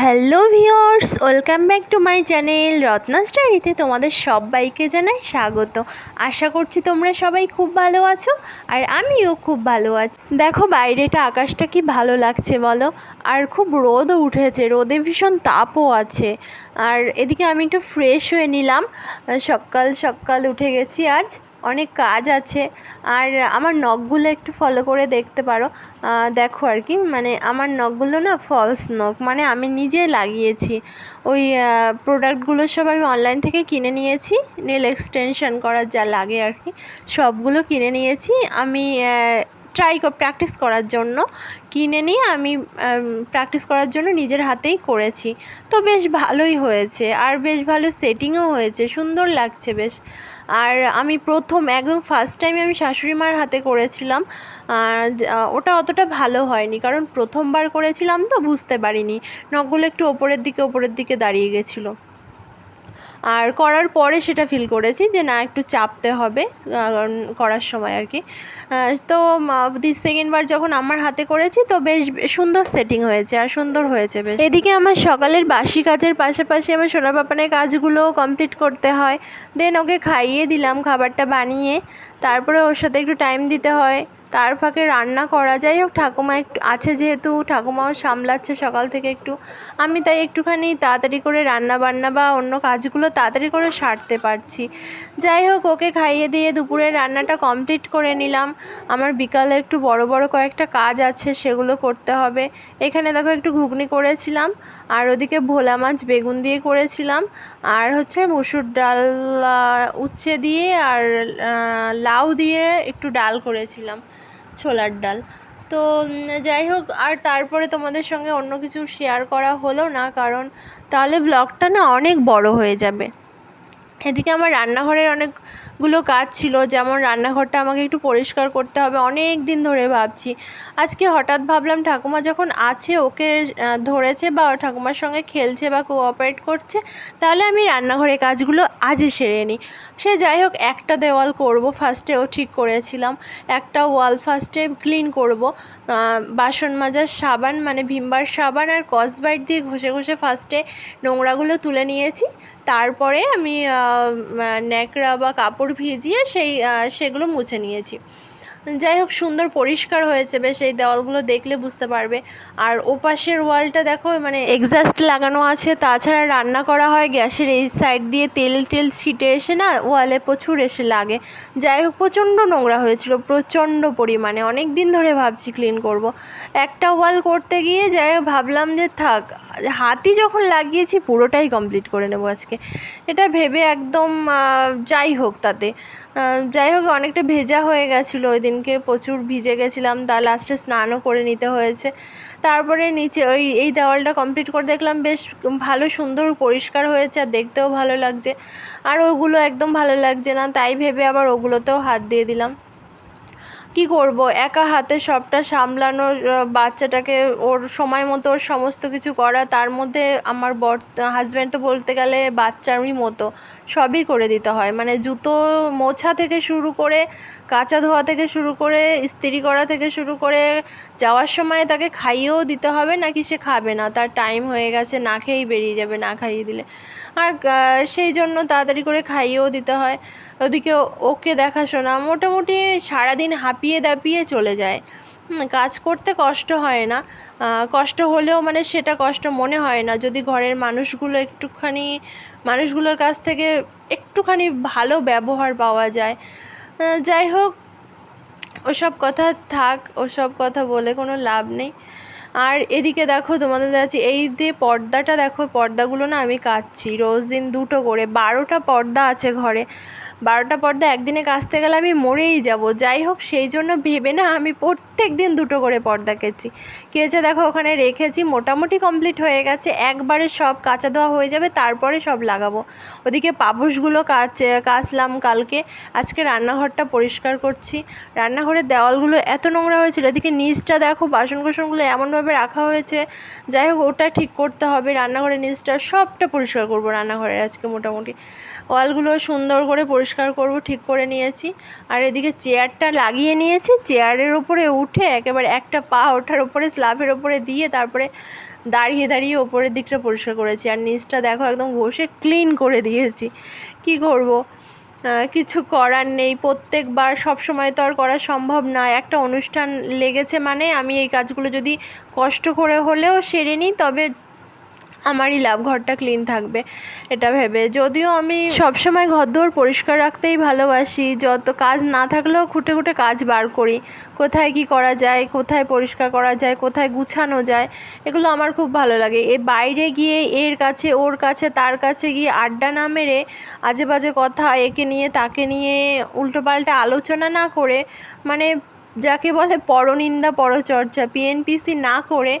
Hello viewers welcome back to my channel Ratna স্টাডিতে তোমাদের সবাইকে জানাই স্বাগত। আশা করছি তোমরা সবাই খুব ভালো আছো আর আমিও খুব ভালো আছি। দেখো বাইরেটা আকাশটা কি ভালো লাগছে বলো? আর খুব রোদও উঠেছে, রোদে ভীষণ তাপও আছে। আর এদিকে আমি একটু ফ্রেশ হয়ে নিলাম। সকাল সকাল উঠে গেছি আজ। অনেক কাজ আছে। আর আমার নখগুলো একটু ফলো করে দেখতে পারো। দেখো আর কি মানে আমার নখগুলো না ফলস নখ মানে আমি নিজে লাগিয়েছি। ওই প্রোডাক্টগুলো সব আমি অনলাইন থেকে কিনে নিয়েছি নেল এক্সটেনশন করার যা লাগে আর কি, সবগুলো কিনে নিয়েছি। আমি ট্রাই প্র্যাকটিস করার জন্য। কিনে নিয়ে আমি প্র্যাকটিস করার জন্য নিজের হাতেই করেছি। তো বেশ ভালোই হয়েছে। আর বেশ ভালো সেটিংও হয়েছে। সুন্দর লাগছে বেশ। আর আমি প্রথম, একদম ফার্স্ট টাইম আমি শাশুড়ি মার হাতে করেছিলাম। ওটা অতটা ভালো হয়নি। কারণ প্রথমবার করেছিলাম তো বুঝতে পারিনি। নখগুলো একটু ওপরের দিকে ওপরের দিকে দাঁড়িয়ে গেছিল। আর করার পরে সেটা ফিল করেছি যে না, একটু চাপতে হবে করার সময় আর কি। তো সেকেন্ড বার যখন আমার হাতে করেছি, তো বেশ সুন্দর সেটিং হয়েছে আর সুন্দর হয়েছে বেশ। এদিকে আমার সকালের বাসি কাজের পাশাপাশি আমার সোনা পাপানের কাজগুলোও কমপ্লিট করতে হয়। দেন ওকে খাইয়ে দিলাম, খাবারটা বানিয়ে। তারপরে ওর সাথে একটু টাইম দিতে হয়। তার ফাঁকে রান্না করা যাই হোক, ঠাকুমা একটু আছে যেহেতু, ঠাকুমাও সামলাচ্ছে সকাল থেকে একটু। আমি তাই একটুখানি তাড়াতাড়ি করে রান্না বান্না বা অন্য কাজগুলো তাড়াতাড়ি করে সারতে পারছি। যাই হোক, ওকে খাইয়ে দিয়ে দুপুরের রান্নাটা কমপ্লিট করে নিলাম। আমার বিকালে একটু বড় বড় কয়েকটা কাজ আছে, সেগুলো করতে হবে। এখানে দেখো একটু ঘুগনি করেছিলাম, আর ওদিকে ভোলা মাছ বেগুন দিয়ে করেছিলাম, আর হচ্ছে মুসুর ডাল উচ্ছে দিয়ে আর লাউ দিয়ে একটু ডাল করেছিলাম। ছোলার ডাল। তো যাই হোক, আর তারপরে তোমাদের সঙ্গে অন্য কিছু শেয়ার করা হলো না, কারণ তাহলে ব্লগটা না অনেক বড় হয়ে যাবে। এদিকে আমার রান্নাঘরের অনেকগুলো কাজ ছিল, যেমন রান্নাঘরটা আমাকে একটু পরিষ্কার করতে হবে, অনেক দিন ধরে ভাবছি। আজকে হঠাৎ ভাবলাম ঠাকুমা যখন আছে, ওকে ধরেছে বা ঠাকুমার সঙ্গে খেলছে বা কোঅপারেট করছে, তাহলে আমি রান্নাঘরের কাজগুলো আজই সেরে নিই। সে যাই হোক, একটা দেওয়াল করব ফার্স্টেও ঠিক করেছিলাম। একটা ওয়াল ফার্স্টে ক্লিন করব। বাসন মাজার সাবান মানে ভিমবার সাবান আর কসবাইট দিয়ে ঘষে ঘষে ফার্স্টে নোংরাগুলো তুলে নিয়েছি। তারপরে আমি ন্যাকড়া বা কাপড় ভিজিয়ে সেই সেগুলো মুছে নিয়েছি। যাই হোক, সুন্দর পরিষ্কার হয়েছে, বেশ এই দেওয়ালগুলো দেখলে বুঝতে পারবে। আর ওপাশের ওয়ালটা দেখো মানে এক্সাস্ট লাগানো আছে, তাছাড়া রান্না করা হয় গ্যাসের এই সাইড দিয়ে তেল টেল ছিটে এসে না ওয়ালে প্রচুর এসে লাগে। যাই হোক, প্রচণ্ড নোংরা হয়েছিল, প্রচণ্ড পরিমাণে। অনেক দিন ধরে ভাবছি ক্লিন করব। একটা ওয়াল করতে গিয়ে যাই হোক, ভাবলাম যে থাক হাতি যখন লাগিয়েছি, পুরোটাই কমপ্লিট করে নেব আজকে। এটা ভেবে একদম যাই হোক তাতে। যাই হোক, অনেকটা ভেজা হয়ে গেছিল ওই দিনকে, প্রচুর ভিজে গেছিলাম। তা লাস্টে স্নানও করে নিতে হয়েছে। তারপরে নিচে ওই, এই দেওয়ালটা কমপ্লিট করে দেখলাম, বেশ ভালো, সুন্দর, পরিষ্কার হয়েছে আর দেখতেও ভালো লাগছে। আর ওগুলো একদম ভালো লাগছে না, তাই ভেবে আবার ওগুলোতেও হাত দিয়ে দিলাম। কি করব? একা হাতে সবটা সামলানোর বাচ্চাটাকে ওর সময় মতো ওর সমস্ত কিছু করা, তার মধ্যে আমার বর হাজব্যান্ড তো বলতে গেলে বাচ্চারই মতো, সবই করে দিতে হয়। মানে জুতো মোছা থেকে শুরু করে, কাঁচা ধোয়া থেকে শুরু করে, ইস্ত্রি করা থেকে শুরু করে, যাওয়ার সময় তাকে খাইয়েও দিতে হবে, নাকি সে খাবে না? তার টাইম হয়ে গেছে, না খেয়েই বেরিয়ে যাবে, না খাইয়ে দিলে। আর সেই জন্য তাড়াতাড়ি করে খাইয়েও দিতে হয়। ওদিকে ওকে দেখাশোনা মোটামুটি সারাদিন হাঁপিয়ে দাপিয়ে চলে যায়। কাজ করতে কষ্ট হয় না। কষ্ট হলেও মানে সেটা কষ্ট মনে হয় না। যদি ঘরের মানুষগুলো একটুখানি, মানুষগুলোর কাছ থেকে একটুখানি ভালো ব্যবহার পাওয়া যায়। যাই হোক, ওসব কথা থাক, ওসব কথা বলে কোনো লাভ নেই। আর এদিকে দেখো, তোমাদের দেখাচ্ছি, এই যে পর্দাটা দেখো পর্দাগুলো না আমি কাচ্ছি। রোজ দিন দুটো করে, বারোটা পর্দা আছে ঘরে। বারোটা পর্দা একদিনে কাচতে গেলে আমি মরেই যাব। যাই হোক, সেই জন্য ভেবে না আমি প্রত্যেক দিন দুটো করে পর্দা কেচি। কেচে দেখো ওখানে রেখেছি, মোটামুটি কমপ্লিট হয়ে গেছে। একবারে সব কাচা দেওয়া হয়ে যাবে, তারপরে সব লাগাবো। ওদিকে পাপোশগুলো কাচ কাচলাম কালকে। আজকে রান্নাঘরটা পরিষ্কার করছি। রান্নাঘরের দেওয়ালগুলো এত নোংরা হয়েছিল, এদিকে নিচটা দেখো বাসন কোসনগুলো এমনভাবে রাখা হয়েছে। যাই হোক, ওটা ঠিক করতে হবে, রান্নাঘরের নিচটা সবটা পরিষ্কার করব রান্নাঘরের আজকে মোটামুটি। ওয়ালগুলো সুন্দর করে পরিষ্কার করব, ঠিক করে নিয়েছি। আর এদিকে চেয়ারটা লাগিয়ে নিয়েছি, চেয়ারের উপরে উঠে একেবারে একটা পা ওঠার উপরে স্ল্যাবের ওপরে দিয়ে তারপরে দাঁড়িয়ে দাঁড়িয়ে ওপরের দিকটা পরিষ্কার করেছি। আর নিচটা দেখো একদম ঘষে ক্লিন করে দিয়েছি। কি করব? কিছু করার নেই। প্রত্যেকবার সব সময় তো আর করা সম্ভব নয়। একটা অনুষ্ঠান লেগেছে মানে আমি এই কাজগুলো যদি কষ্ট করে হলেও সেরে নিই, তবে আমারই লাভ, ঘরটা ক্লিন থাকবে, এটা ভেবে। যদিও আমি সবসময় ঘরদোর পরিষ্কার রাখতেই ভালোবাসি, যত কাজ না থাকলেও খুঁটে খুঁটে কাজ বার করি। কোথায় কি করা যায়, কোথায় পরিষ্কার করা যায়, কোথায় গুছানো যায়, এগুলো আমার খুব ভালো লাগে। এ বাইরে গিয়ে, এর কাছে, ওর কাছে, তার কাছে গিয়ে আড্ডা না মেরে আজে বাজে কথা, একে নিয়ে, তাকে নিয়ে উল্টোপাল্টা আলোচনা না করে মানে যাকে বলে পরনিন্দা পরচর্চা পিএনপিসি না করে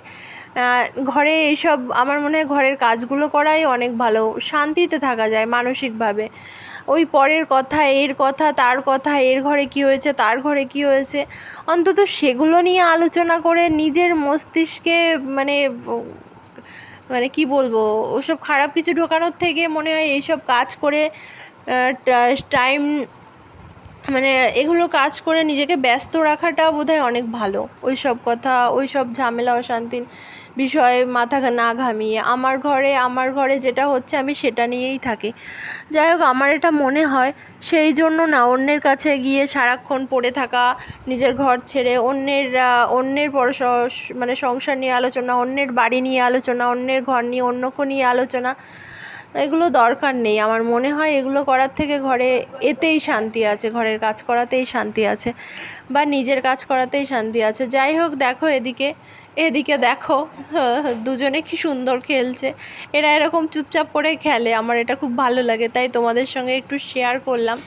ঘরে এইসব আমার মনে হয় ঘরের কাজগুলো করাই অনেক ভালো। শান্তিতে থাকা যায় মানসিকভাবে। ওই পরের কথা, এর কথা, তার কথা, এর ঘরে কী হয়েছে, তার ঘরে কী হয়েছে। অন্তত সেগুলো নিয়ে আলোচনা করে নিজের মস্তিষ্কে মানে মানে কি বলব, ওসব খারাপ কিছু ঢোকানোর থেকে মনে হয় এইসব কাজ করে টাইম মানে এগুলো কাজ করে নিজেকে ব্যস্ত রাখাটাও বোধহয় অনেক ভালো। ওই সব কথা ওই সব ঝামেলা অশান্তির বিষয়ে মাথা না ঘামিয়ে আমার ঘরে আমার ঘরে যেটা হচ্ছে আমি সেটা নিয়েই থাকি। যাই হোক, আমার এটা মনে হয়, সেই জন্য না, অন্যের কাছে গিয়ে সারাক্ষণ পড়ে থাকা, নিজের ঘর ছেড়ে অন্যের অন্যের পর মানে সংসার নিয়ে আলোচনা, অন্যের বাড়ি নিয়ে আলোচনা, অন্যের ঘর নিয়ে অন্যকে নিয়ে আলোচনা, এগুলো দরকার নেই। আমার মনে হয় এগুলো করার থেকে ঘরে এতেই শান্তি আছে, ঘরের কাজ করাতেই শান্তি আছে, বা নিজের কাজ করাতেই শান্তি আছে। যাই হোক, দেখো এদিকে এদিকে দেখো দুজনে কি সুন্দর খেলছে। এরা এরকম চুপচাপ করে খেলে আমার এটা খুব ভালো লাগে তাই তোমাদের সঙ্গে একটু শেয়ার করলাম।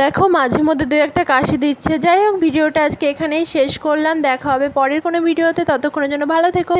দেখো মাঝে মধ্যে দু একটা কাশি দিচ্ছে। যাই হোক ভিডিওটা আজকে এখানেই শেষ করলাম। দেখা হবে পরের কোনো ভিডিওতে। ততক্ষণের জন্য ভালো থেকো।